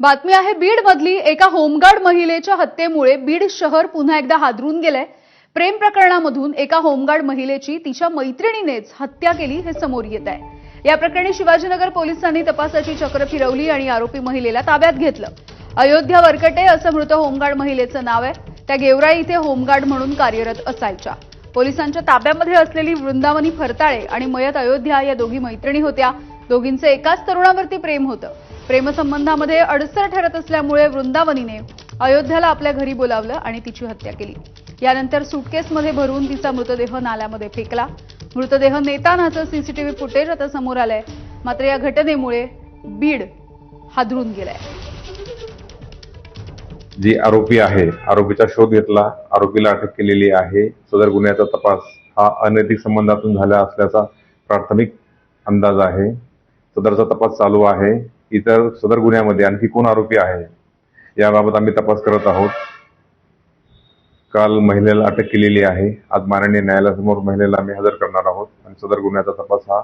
बातमी आहे बीड मधली एका होमगार्ड महिलेच्या हत्येमुळे बीड शहर पुन्हा एकदा हादरून गेलंय. प्रेम प्रकरणामधून एका होमगार्ड महिलेची तिच्या मैत्रिणीनेच हत्या केली हे समोर येत आहे. या प्रकरणी शिवाजीनगर पोलिसांनी तपासाची चक्र फिरवली आणि आरोपी महिलेला ताब्यात घेतलं. अयोध्या वरकटे असं मृत होमगार्ड महिलेचं नाव आहे. त्या गेवराई इथे होमगार्ड म्हणून कार्यरत असायच्या. पोलिसांच्या ताब्यामध्ये असलेली वृंदावनी फरताळे आणि मयत अयोध्या या दोघी मैत्रिणी होत्या. दोघींचं एकाच तरुणावरती प्रेम होतं. प्रेमसंबंधामध्ये अडसर ठरत असल्यामुळे वृंदावनीने अयोध्याला आपल्या घरी बोलावलं आणि तिची हत्या केली. यानंतर सुटकेसमध्ये भरून तिचा मृतदेह नाल्यामध्ये फेकला. मृतदेह नेतानाचं सीसीटीव्ही फुटेज आता समोर आलंय. मात्र या घटनेमुळे बीड हादरून गेलाय. जी आरोपी आहे आरोपीचा शोध घेतला आरोपीला अटक केलेली आहे. सदर गुन्ह्याचा तपास हा अनैतिक संबंधातून झाला असल्याचा प्राथमिक अंदाज आहे. सदरचा तपास चालू आहे. इतर सदर गुन्ह्यामध्ये आणखी कोण आरोपी आहे? याबाबत आम्ही तपास करत आहोत. काल महिलेला अटक केलेली आहे. आज माननीय न्यायालयासमोर महिलेला आम्ही हजर करणार आहोत आणि सदर गुन्ह्याचा तपास हा